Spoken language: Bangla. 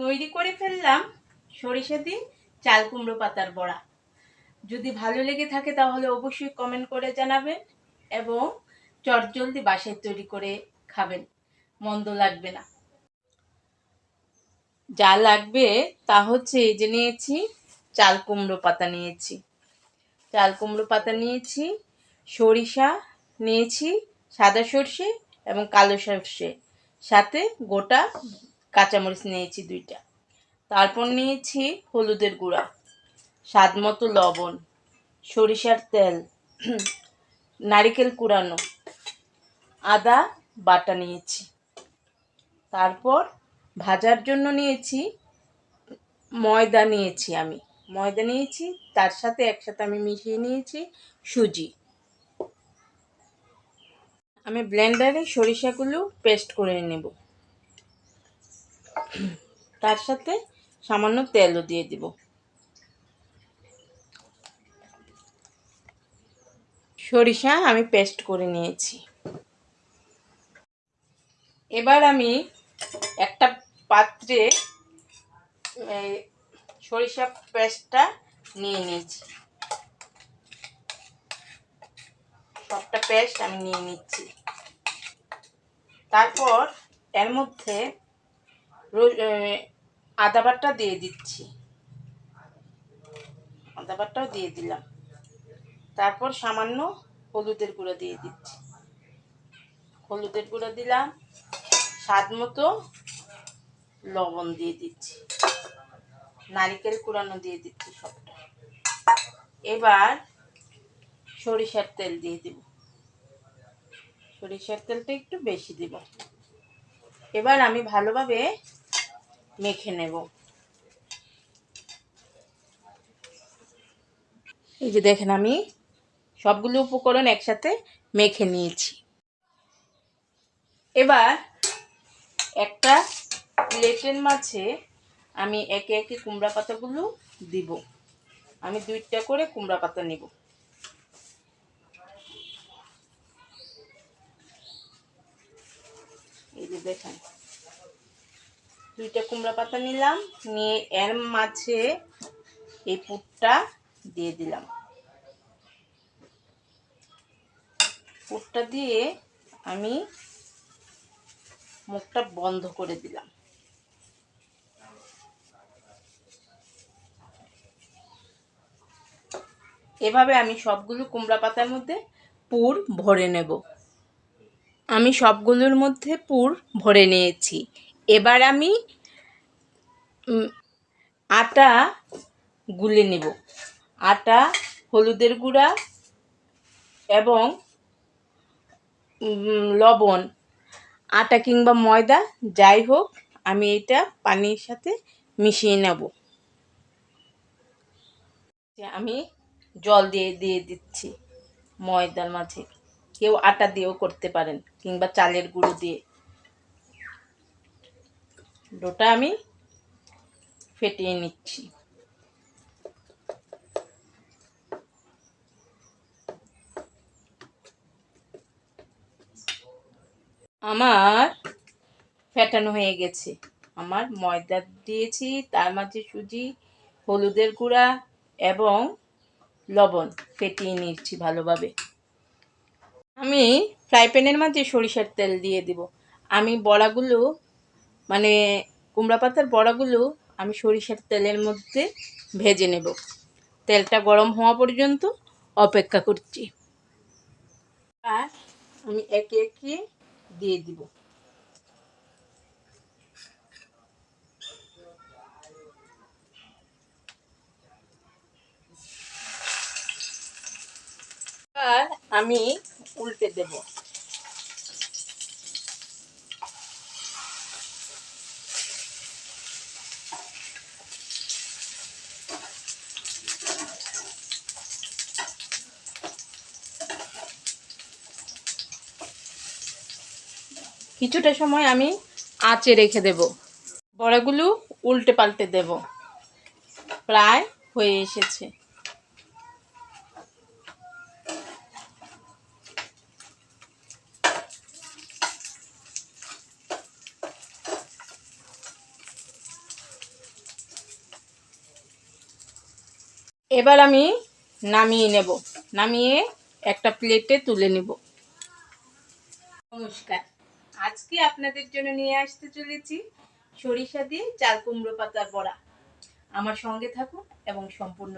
তৈরি করে ফেললাম সরিষা দিয়ে চাল কুমড়ো পাতার বড়া। যদি ভালো লেগে থাকে তাহলে অবশ্যই কমেন্ট করে জানাবেন এবং চটজলদি বাসায় তৈরি করে খাবেন। মন্দ লাগবে না। যা লাগবে তা হচ্ছে এই যে নিয়েছি চাল কুমড়ো পাতা নিয়েছি। চাল কুমড়ো পাতা নিয়েছি, সরিষা নিয়েছি, সাদা সর্ষে এবং কালো সর্ষে। সাথে গোটা কাঁচামরিচ নিয়েছি দুইটা। তারপর নিয়েছি হলুদের গুঁড়া স্বাদ মতো লবণ, সরিষার তেল, নারিকেল কুড়ানো, আদা বাটা নিয়েছি। তারপর ভাজার জন্য নিয়েছি ময়দা নিয়েছি আমি। ময়দা নিয়েছি, তার সাথে একসাথে আমি মিশিয়ে নিয়েছি সুজি। আমি ব্লেন্ডারে সরিষাগুলো পেস্ট করে নেব। তার সাথে সামান্য তেলও দিয়ে দিব। সরিষা আমি পেস্ট করে নিয়েছি। এবার আমি একটা পাত্রে সরিষা পেস্টটা নিয়ে নিয়েছি। সবটা পেস্ট আমি নিয়ে নিচ্ছি। তারপর এর মধ্যে আদা বাটা দিয়ে দিচ্ছি। আদা বাটাও দিয়ে দিলাম। তারপর সামান্য হলুদের গুঁড়ো দিয়ে দিচ্ছি। হলুদের গুঁড়ো দিলাম, স্বাদ মতো লবণ দিয়ে দিচ্ছি। নারিকেল কুড়ানো দিয়ে দিচ্ছি সবটা। এবার সরিষার তেল দিয়ে দিব। সরিষার তেলটা একটু বেশি দিব। এবার আমি ভালোভাবে মেখে নেব। এই যে দেখেন আমি সবগুলো উপকরণ একসাথে মেখে নিয়েছি। এবার একটা প্লেটের মাঝে আমি একে একে কুমড়া পাতাগুলো দিব। আমি দুইটা করে কুমড়া পাতা নিব। এই যে দেখেন দুইটা কুমড়া পাতা নিলাম, নিয়ে এর মাঝে এই পুরটা দিয়ে দিলাম। পুরটা দিয়ে আমি মুখটা বন্ধ করে দিলাম। এভাবে আমি সবগুলো কুমড়া পাতার মধ্যে পুর ভরে নেব। আমি সবগুলোর মধ্যে পুর ভরে নিয়েছি। এবার আমি আটা গুলে নেব। আটা, হলুদের গুঁড়া এবং লবণ। আটা কিংবা ময়দা, যাই হোক, আমি এটা পানির সাথে মিশিয়ে নেব। আমি জল দিয়ে দিয়ে দিচ্ছি ময়দার মাঝে। কেউ আটা দিয়েও করতে পারেন, কিংবা চালের গুঁড়ো দিয়ে। ডোটা আমি ফেটিয়ে নিচ্ছি। আমার ফেটানো হয়ে গেছে। আমার ময়দা দিয়েছি, তার মাঝে সুজি, হলুদের গুঁড়া এবং লবণ ফেটিয়ে নিচ্ছি ভালোভাবে। আমি ফ্রাই মাঝে সরিষার তেল দিয়ে দিব। আমি বড়াগুলো মানে কুমড়া পাতার বড়াগুলো আমি সরিষার তেলের মধ্যে ভেজে নেব। তেলটা গরম হওয়া পর্যন্ত অপেক্ষা করছি। আর আমি একে একে দিয়ে দিব। আর আমি উল্টে দেব। কিছুটা সময় আমি আঁচে রেখে দেব। বড়াগুলো উল্টে পাল্টে দেব। প্রায় হয়ে এসেছে। এবার আমি নামিয়ে নেব। নামিয়ে একটা প্লেটে তুলে নেব। নমস্কার। আজকে আপনাদের জন্য নিয়ে আসতে চলেছি সরিষা দিয়ে চাল কুমড়ো পাতার বড়া। আমার সঙ্গে থাকুন এবং সম্পূর্ণ